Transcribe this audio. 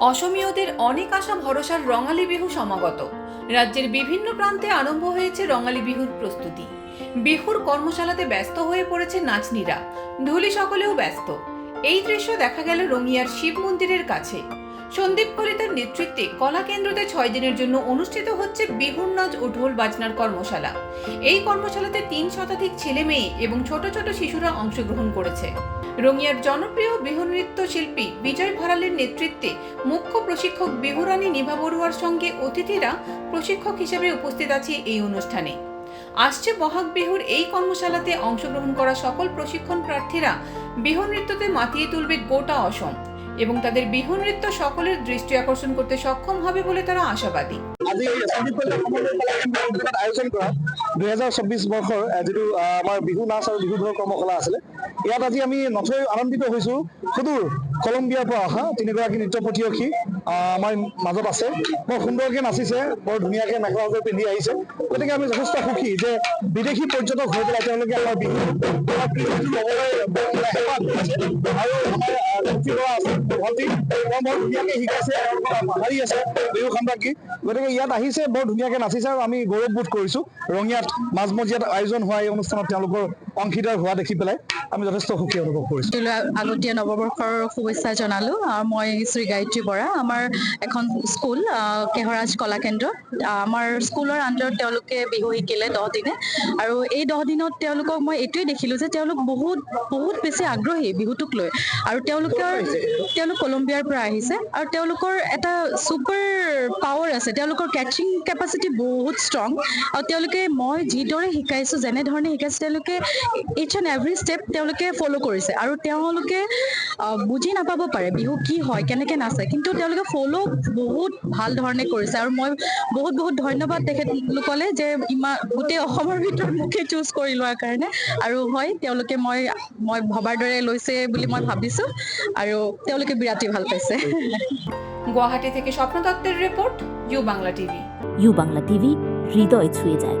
অসমীয়দের অনেক আশা ভরসার রঙালী বিহু সমাগত। রাজ্যের বিভিন্ন প্রান্তে আরম্ভ হয়েছে রঙালী বিহুর প্রস্তুতি। বিহুর কর্মশালাতে ব্যস্ত হয়ে পড়েছে নাচনিরা। ঢুলি সকলেও ব্যস্ত। এই দৃশ্য দেখা গেল রঙিয়ার শিব মন্দিরের কাছে। সন্দীপ কলিতার নেতৃত্বে কলা কেন্দ্রতে ছয় দিনের জন্য অনুষ্ঠিত হচ্ছে বিহুর নাচ ও ঢোল বাজনার কর্মশালা। এই কর্মশালাতে তিন শতাধিক ছেলে মেয়ে এবং ছোট ছোট শিশুরা অংশগ্রহণ করেছে। রঙিয়ার জনপ্রিয় বিহু নৃত্য শিল্পী বিজয় ভারালের নেতৃত্বে মুখ্য প্রশিক্ষক বিহুরানী নিভা বড়ুয়ার সঙ্গে অতিথিরা প্রশিক্ষক হিসেবে উপস্থিত আছে এই অনুষ্ঠানে। আসছে বহাগ বিহুর এই কর্মশালাতে অংশগ্রহণ করা সকল প্রশিক্ষণ প্রার্থীরা বিহু নৃত্যতে মাতিয়ে তুলবে গোটা অসম এবং তাদের বিহু নৃত্য সকলের দৃষ্টি আকর্ষণ করতে সক্ষম হবে বলে তারা আশাবাদী। আয়োজন কৰা দুহেজাৰ চৌব্বিছ বৰ্ষৰ যিটো আমাৰ বিহু নাচ আৰু বিহু ঢোল কৰ্মশালা আছিলে ইয়াত আজি আমি নথৈ আনন্দিত হৈছো সুদূৰ কলম্বিয়াৰ পৰা অহা তিনিগৰাকী নৃত্য প্ৰতিয়সী আমাৰ মাজত আছে বৰ সুন্দৰকৈ নাচিছে বৰ ধুনীয়াকৈ মেখেলা চাদৰ পিন্ধি আহিছে গতিকে আমি যথেষ্ট সুখী যে বিদেশী পৰ্যটক হৈ পেলাই তেওঁলোকে আমাৰ বিহু আৰু আমাৰ আছে বিহু সম্ৰাজ্ঞী গতিকে ইয়াত আহিছে বৰ ধুনীয়াকৈ নাচিছে আৰু আমি গৌৰৱবোধ কৰিছোঁ। ৰঙিয়াত মাজমজিয়াত আয়োজন হোৱা এই অনুষ্ঠানত তেওঁলোকৰ অংশীদাৰ হোৱা দেখি পেলাই আমি যথেষ্ট সুখী অনুভৱ কৰিছোঁ। আগতীয়া নৱবৰ্ষৰ শুভেচ্ছা জনালোঁ। মই শ্ৰী গায়ত্ৰী বৰা। আমাৰ এখন স্কুল কেহৰাজ কলা কেন্দ্ৰ। আমাৰ স্কুলৰ আণ্ডাৰত তেওঁলোকে বিহু শিকিলে দহ দিনে। আৰু এই দহ দিনত তেওঁলোকক মই এইটোৱে দেখিলোঁ যে তেওঁলোক বহুত বহুত বেছি আগ্ৰহী বিহুটোক লৈ। আৰু তেওঁলোকৰ তেওঁলোক কলম্বিয়াৰ পৰা আহিছে। আৰু তেওঁলোকৰ এটা ছুপাৰ পাৱাৰ আছে। তেওঁলোকৰ কেচিং কেপাচিটি বহুত ষ্ট্ৰং। আৰু তেওঁলোকে মই যিদৰে শিকাইছোঁ যেনেধৰণে শিকাইছোঁ তেওঁলোকে ইচ এণ্ড এভৰি ষ্টেপ তেওঁলোকে ফ'ল' কৰিছে। আৰু তেওঁলোকে বুজি নাপাব পাৰে বিহু কি হয় কেনেকৈ নাচে। কিন্তু তেওঁলোকে ফ'ল' বহুত ভালো ধৰণে কৰিছে। আৰু মই বহুত বহুত ধন্যবাদ তেখেতলোকলে যে ইমান গোটেই অসমৰ ভিতৰত মোকে চুজ কৰি লোৱাৰ কাৰণে। আৰু হয় তেওঁলোকে মই মই ভবাৰ দৰে লৈছে বুলি মই ভাবিছোঁ। আৰু তেওঁলোকে বিৰাটেই ভালো পাইছে। গুৱাহাটী থেকে স্বপ্ন দত্তের report U Bangla TV U Bangla TV হৃদয় ছুঁয়ে যায়।